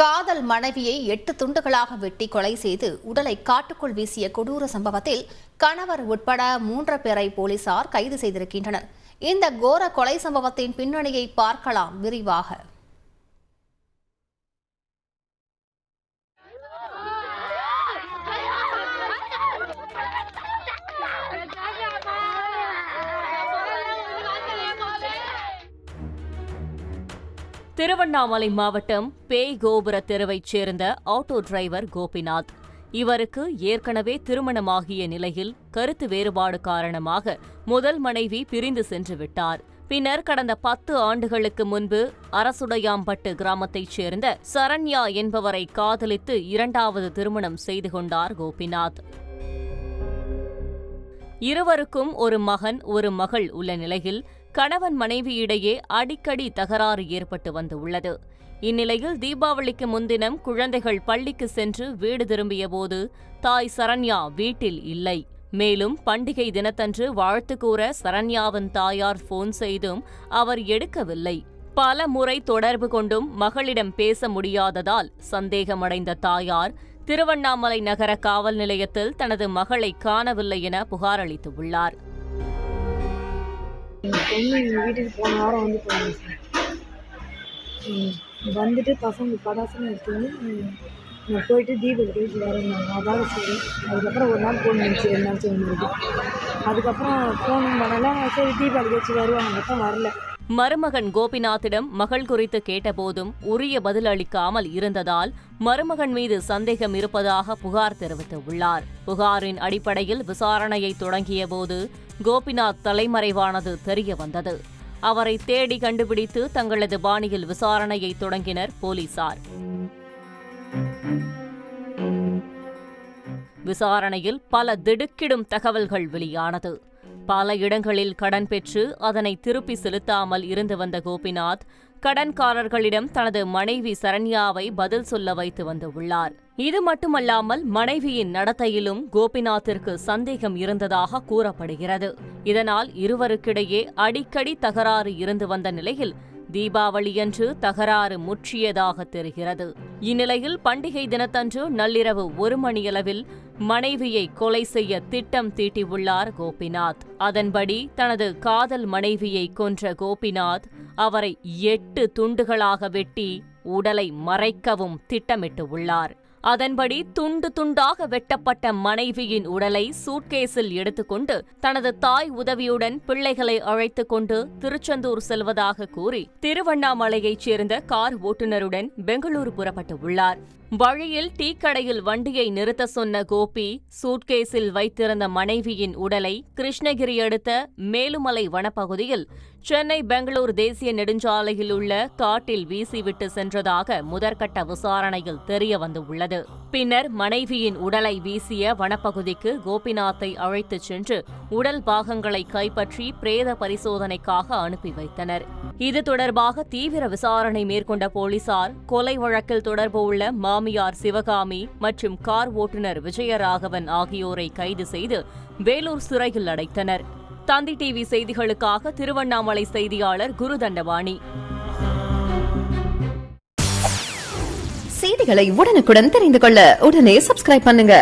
காதல் மனைவியை எட்டு துண்டுகளாக வெட்டி கொலை செய்து உடலை காட்டுக்குள் வீசிய கொடூர சம்பவத்தில் கணவர் உட்பட மூன்று பேரை போலீசார் கைது செய்திருக்கின்றனர். இந்த கோர கொலை சம்பவத்தின் பின்னணியை பார்க்கலாம் விரிவாக. திருவண்ணாமலை மாவட்டம் பேய் கோபுர தெருவைச் சேர்ந்த ஆட்டோ டிரைவர் கோபிநாத். இவருக்கு ஏற்கனவே திருமணமாகிய நிலையில் கருத்து வேறுபாடு காரணமாக முதல் மனைவி பிரிந்து சென்று விட்டார். பின்னர் கடந்த பத்து ஆண்டுகளுக்கு முன்பு அரசுடையாம்பட்டு கிராமத்தைச் சேர்ந்த சரண்யா என்பவரை காதலித்து இரண்டாவது திருமணம் செய்து கொண்டார் கோபிநாத். இருவருக்கும் ஒரு மகன் ஒரு மகள் உள்ள நிலையில் கணவன் மனைவியிடையே அடிக்கடி தகராறு ஏற்பட்டு வந்துள்ளது. இந்நிலையில் தீபாவளிக்கு முன்தினம் குழந்தைகள் பள்ளிக்கு சென்று வீடு திரும்பியபோது தாய் சரண்யா வீட்டில் இல்லை. மேலும் பண்டிகை தினத்தன்று வாழ்த்து கூற சரண்யாவின் தாயார் போன் செய்தும் அவர் எடுக்கவில்லை. பல முறை தொடர்பு கொண்டும் மகளிடம் பேச முடியாததால் சந்தேகமடைந்த தாயார் திருவண்ணாமலை நகர காவல் நிலையத்தில் தனது மகளை காணவில்லை என புகாரளித்துள்ளார் பொண்ணு எங்கள் வீட்டுக்கு போன வாரம் வந்து போனாங்க சார். வந்துட்டு பசங்க படாசம் எடுத்துன்னு நான் போயிட்டு தீபம் கழிச்சு வரேன்னாங்க. அதாவது சரி. அதுக்கப்புறம் ஒரு நாள் ஃபோன் நினச்சி ரெண்டு நாள் சேர்ந்து அதுக்கப்புறம் ஃபோன் பண்ணலாம் சரி தீபாவளி வச்சு வருவாங்க. அப்போ வரல. மருமகன் கோபிநாத்திடம் மகள் குறித்து கேட்டபோதும் உரிய பதில் அளிக்காமல் இருந்ததால் மருமகன் மீது சந்தேகம் இருப்பதாக புகார் தெரிவித்துள்ளார். புகாரின் அடிப்படையில் விசாரணையை தொடங்கியபோது கோபிநாத் தலைமறைவானது தெரிய வந்தது. அவரை தேடி கண்டுபிடித்து தங்களது பாணியில் விசாரணையை தொடங்கினர் போலீசார். விசாரணையில் பல திடுக்கிடும் தகவல்கள் வெளியானது. பல இடங்களில் கடன் பெற்று அதனை திருப்பி செலுத்தாமல் இருந்து வந்த கோபிநாத் கடன்காரர்களிடம் தனது மனைவி சரண்யாவை பதில் சொல்ல வைத்து வந்துள்ளார் இது மட்டுமல்லாமல் மனைவியின் நடத்தையிலும் கோபிநாத்திற்கு சந்தேகம் இருந்ததாக கூறப்படுகிறது. இதனால் இருவருக்கிடையே அடிக்கடி தகராறு இருந்து வந்த நிலையில் தீபாவளியன்று தகராறு முற்றியதாக தெரிகிறது. இந்நிலையில் பண்டிகை தினத்தன்று நள்ளிரவு ஒரு மணியளவில் மனைவியை கொலை செய்ய திட்டம் தீட்டியுள்ளார் கோபிநாத். அதன்படி தனது காதல் மனைவியை கொன்ற கோபிநாத் அவரை எட்டு துண்டுகளாக வெட்டி உடலை மறைக்கவும் திட்டமிட்டுள்ளார். அதன்படி துண்டு துண்டாக வெட்டப்பட்ட மனைவியின் உடலை சூட்கேஸில் எடுத்துக்கொண்டு தனது தாய் உதவியுடன் பிள்ளைகளை அழைத்துக் கொண்டு திருச்செந்தூர் செல்வதாக கூறி திருவண்ணாமலையைச் சேர்ந்த கார் ஓட்டுநருடன் பெங்களூரு புறப்பட்டுள்ளார் வழியில் டீக்கடையில் வண்டியை நிறுத்த சொன்ன கோபி சூட்கேஸில் வைத்திருந்த மனைவியின் உடலை கிருஷ்ணகிரி அடுத்த மேலுமலை வனப்பகுதியில் சென்னை பெங்களூர் தேசிய நெடுஞ்சாலையில் உள்ள காட்டில் வீசிவிட்டு சென்றதாக முதற்கட்ட விசாரணையில் தெரிய வந்துள்ளது. பின்னர் மனைவியின் உடலை வீசிய வனப்பகுதிக்கு கோபிநாத்தை அழைத்துச் சென்று உடல் பாகங்களை கைப்பற்றி பிரேத பரிசோதனைக்காக அனுப்பி வைத்தனர். இது தொடர்பாக தீவிர விசாரணை மேற்கொண்ட போலீசார் கொலை வழக்கில் தொடர்பு உள்ள மாமியார் சிவகாமி மற்றும் கார் ஓட்டுநர் விஜயராகவன் ஆகியோரை கைது செய்து வேலூர் சிறையில் அடைத்தனர். தந்தி டிவி செய்திகளுக்காக திருவண்ணாமலை செய்தியாளர் குருதண்டவாணி. செய்திகளை உடனுக்குடன் தெரிந்து கொள்ள உடனே சப்ஸ்கிரைப் பண்ணுங்க.